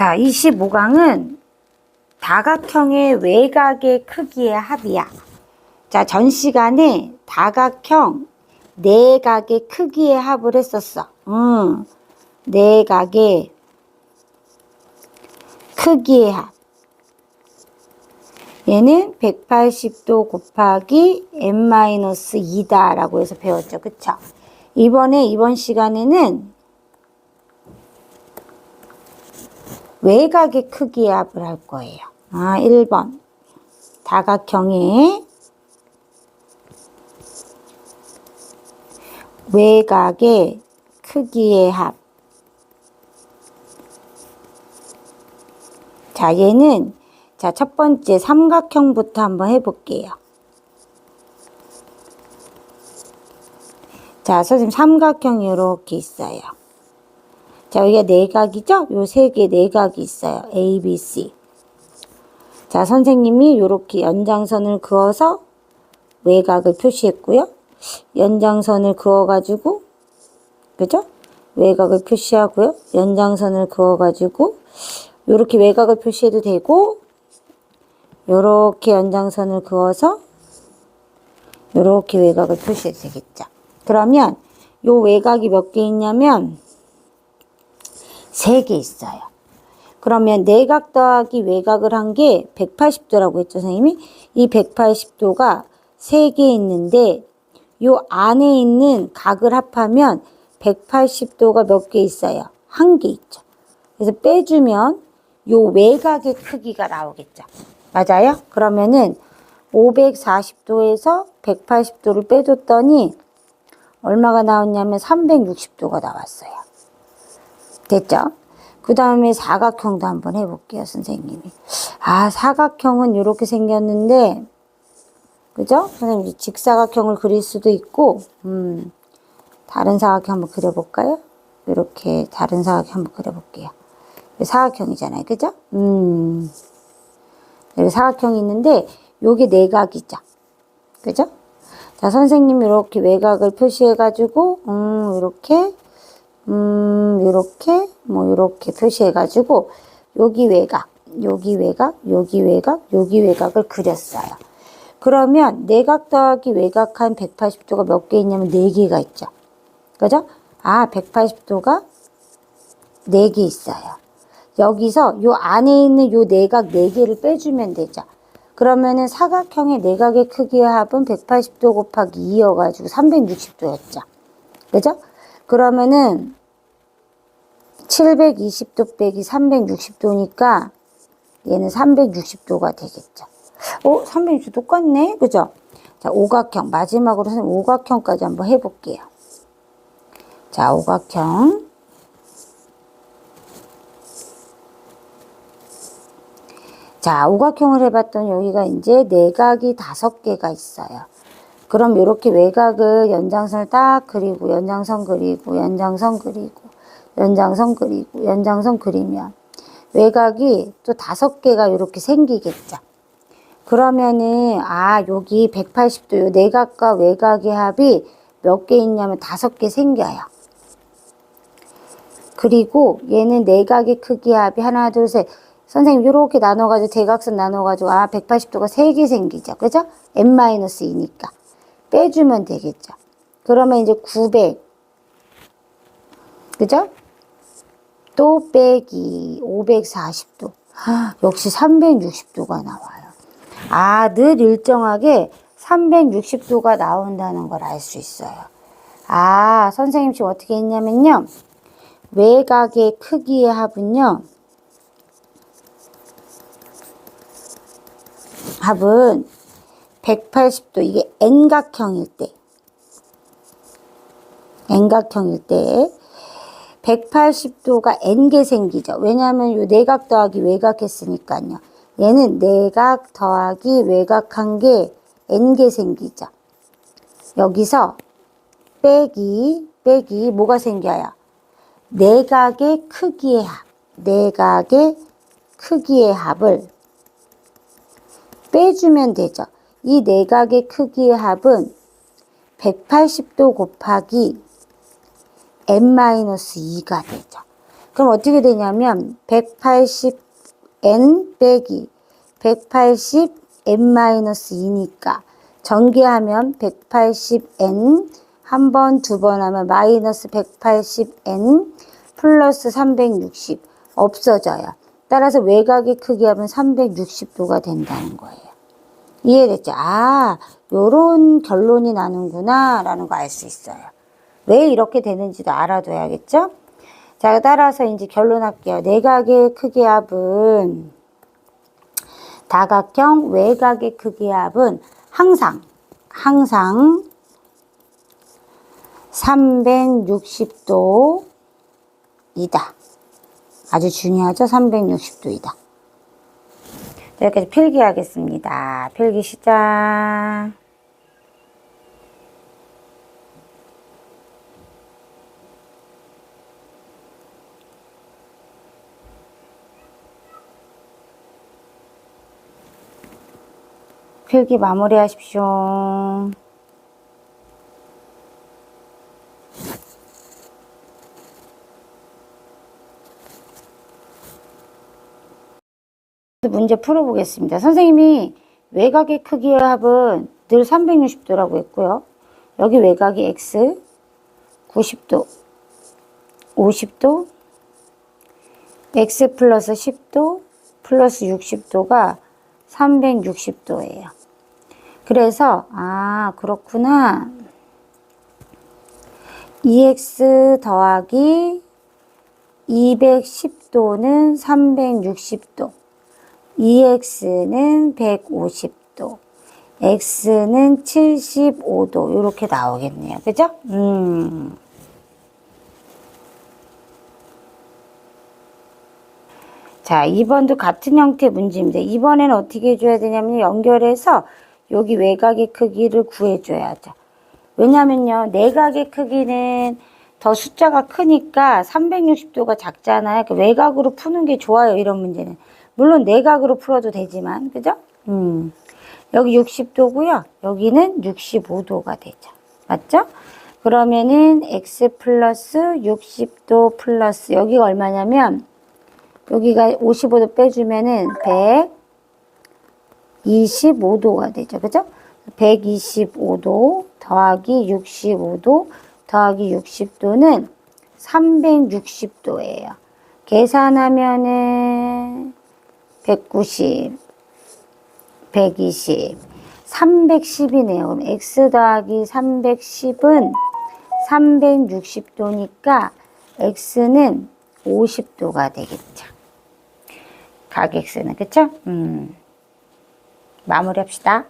자, 25강은 다각형의 외곽의 크기의 합이야. 자, 전 시간에 다각형 내각의 크기의 합을 했었어. 음, 내각의 크기의 합. 얘는 180도 곱하기 n-2다라고 해서 배웠죠. 그쵸? 이번에 이번 시간에는 외곽의 크기의 합을 할 거예요. 아, 1번. 다각형의 외곽의 크기의 합. 자, 얘는 자, 첫 번째 삼각형부터 한번 해볼게요. 자, 선생님 삼각형이 이렇게 있어요. 자, 여기가 내각이죠? 요 세 개 내각이 있어요. A, B, C. 자, 선생님이 이렇게 연장선을 그어서 외곽을 표시했고요. 연장선을 그어가지고, 그죠? 외곽을 표시하고요. 연장선을 그어가지고, 이렇게 외곽을 표시해도 되고, 요렇게 연장선을 그어서, 요렇게 외곽을 표시해도 되겠죠. 그러면, 요 외곽이 몇 개 있냐면, 세 개 있어요. 그러면 내각 더하기 외곽을 한 게 180도라고 했죠, 선생님이? 이 180도가 세 개 있는데 요 안에 있는 각을 합하면 180도가 몇 개 있어요? 한 개 있죠. 그래서 빼주면 요 외곽의 크기가 나오겠죠. 맞아요? 그러면은 540도에서 180도를 빼줬더니 얼마가 나왔냐면 360도가 나왔어요. 됐죠? 그 다음에 사각형도 한번 해볼게요, 선생님이. 아, 사각형은 이렇게 생겼는데, 그죠? 선생님, 직사각형을 그릴 수도 있고, 음, 다른 사각형 한번 그려볼까요? 이렇게 다른 사각형 한번 그려볼게요. 사각형이잖아요, 그죠? 음, 여기 사각형이 있는데, 요게 내각이죠. 그죠? 자, 선생님이 이렇게 외곽을 표시해가지고, 음, 이렇게, 음, 요렇게, 뭐, 요렇게 표시해가지고, 여기 외곽, 여기 외곽, 여기 외곽, 여기 외곽을 그렸어요. 그러면 내각 더하기 외곽한 180도가 몇 개 있냐면 4개가 있죠. 그죠? 아, 180도가 4개 있어요. 여기서 요 안에 있는 요 내각 4개를 빼주면 되죠. 그러면은 사각형의 내각의 크기의 합은 180도 곱하기 2여가지고 360도였죠. 그죠? 그러면은 720도 빼기 360도니까 얘는 360도가 되겠죠. 어, 360도 똑같네? 그죠? 자, 오각형. 마지막으로 선생님 오각형까지 한번 해볼게요. 자, 오각형. 자, 오각형을 해봤더니 여기가 이제 내각이 다섯 개가 있어요. 그럼 이렇게 외곽을 연장선을 딱 그리고 연장선 그리고 연장선 그리고 연장선 그리고 연장선 그리면 외곽이 또 다섯 개가 이렇게 생기겠죠. 그러면은 아 여기 180도 요 내각과 외곽의 합이 몇 개 있냐면 다섯 개 생겨요. 그리고 얘는 내각의 크기 합이 하나 둘 셋. 선생님 이렇게 나눠가지고 대각선 나눠가지고 아 180도가 세 개 생기죠. 그죠? n-2니까 빼주면 되겠죠. 그러면 이제 900 그죠? 또 빼기 540도. 아, 역시 360도가 나와요. 아, 늘 일정하게 360도가 나온다는 걸 알 수 있어요. 아, 선생님 지금 어떻게 했냐면요. 외곽의 크기의 합은요. 합은 180도, 이게 N각형일 때. N각형일 때 180도가 N개 생기죠. 왜냐하면 요 내각 더하기 외곽 했으니까요. 얘는 내각 더하기 외곽한 게 N개 생기죠. 여기서 빼기, 빼기 뭐가 생겨요? 내각의 크기의 합, 내각의 크기의 합을 빼주면 되죠. 이 내각의 크기의 합은 180도 곱하기 n-2가 되죠. 그럼 어떻게 되냐면 180n 빼기 180n-2니까 전개하면 180n 한 번, 두 번 하면 마이너스 180n 플러스 360 없어져요. 따라서 외곽의 크기 하면 360도가 된다는 거예요. 이해됐죠? 아, 요런 결론이 나는구나 라는 거 알 수 있어요. 왜 이렇게 되는지도 알아둬야겠죠? 자, 따라서 이제 결론할게요. 내각의 크기 합은 다각형 외곽의 크기 합은 항상 항상 360도이다. 아주 중요하죠? 360도이다. 여기까지 필기하겠습니다. 필기 시작. 필기 마무리하십시오. 문제 풀어보겠습니다. 선생님이 외곽의 크기의 합은 늘 360도라고 했고요. 여기 외곽이 x 90도, 50도, x 플러스 10도 플러스 60도가 360도예요. 그래서 아 그렇구나. 2x 더하기 210도는 360도. EX는 150도, X는 75도 이렇게 나오겠네요. 그죠? 음. 자, 2번도 같은 형태 문제입니다. 이번에는 어떻게 해줘야 되냐면 연결해서 여기 외곽의 크기를 구해줘야죠. 왜냐면요, 내각의 크기는 더 숫자가 크니까 360도가 작잖아요. 그 외곽으로 푸는 게 좋아요. 이런 문제는. 물론 내각으로 풀어도 되지만, 그죠? 음. 여기 60도고요. 여기는 65도가 되죠. 맞죠? 그러면은 x 플러스 60도 플러스 여기가 얼마냐면 여기가 55도 빼주면은 125도가 되죠. 그죠? 125도 더하기 65도 더하기 60도는 360도예요. 계산하면은 190, 120, 310이네요. 그럼 x 더하기 310은 360도니까 x는 50도가 되겠죠. 각 x는 그쵸? 음. 마무리합시다.